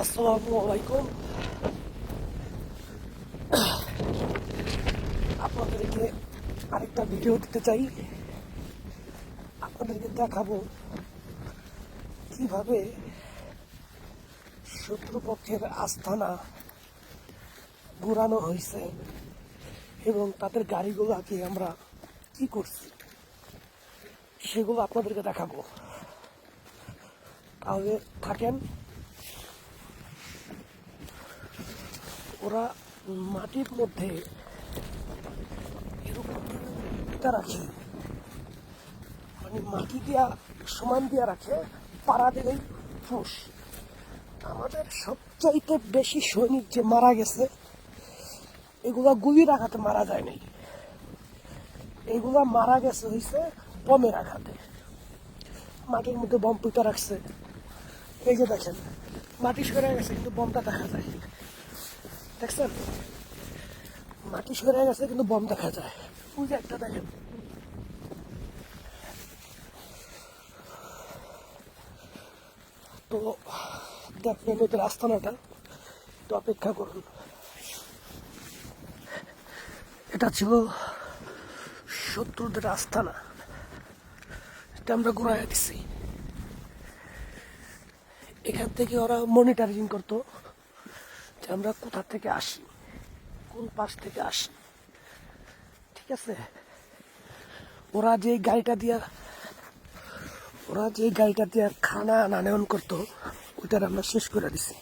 আসসালামু আলাইকুম আপনাদেরকে আরেকটা ভিডিও দিতে চাই আপনাদেরকে দেখাবো কীভাবে শত্রুপক্ষের আস্থানা ঘুরানো হয়েছে এবং তাদের গাড়িগুলোকে আমরা কি করছি সেগুলো আপনাদেরকে দেখাবো তাহলে থাকেন ওরা মাটির মধ্যে রাখে মানে মাটি দিয়া, সমান দিয়া রাখে, পাড়া দিলেই ফুস আমাদের সবচাইতে বেশি সৈনিক যে মারা গেছে, এগুলা গুলি রাখাতে মারা যায় নাই। এগুলা মারা গেছে হইছে বমের আঘাতে। মাটির মধ্যে বম পুঁতে রাখছে। এই যে দেখেন, মাটি সরে গেছে, কিন্তু বমটা দেখা যায়। দেখছেন? মাটি সরে গেছে, কিন্তু বম দেখা যায়। ওই যে একটা দেখেন। তো দেখবেন ওদের আস্তানাটা তো অপেক্ষা করুন। এটা ছিল শত্রুদের আস্তানা। এটা আমরা ঘুরাই দিছি। এখান থেকে ওরা মনিটরিং করতো। আমরা কোথা থেকে আসি? কোন পাশ থেকে আসি? ঠিক আছে? ওরা যে গাড়িটা দিয়া, ওরা যে গাড়িটা দিয়া খানা আনায়ন করতো, ওইটার আমরা শেষ করে দিছি।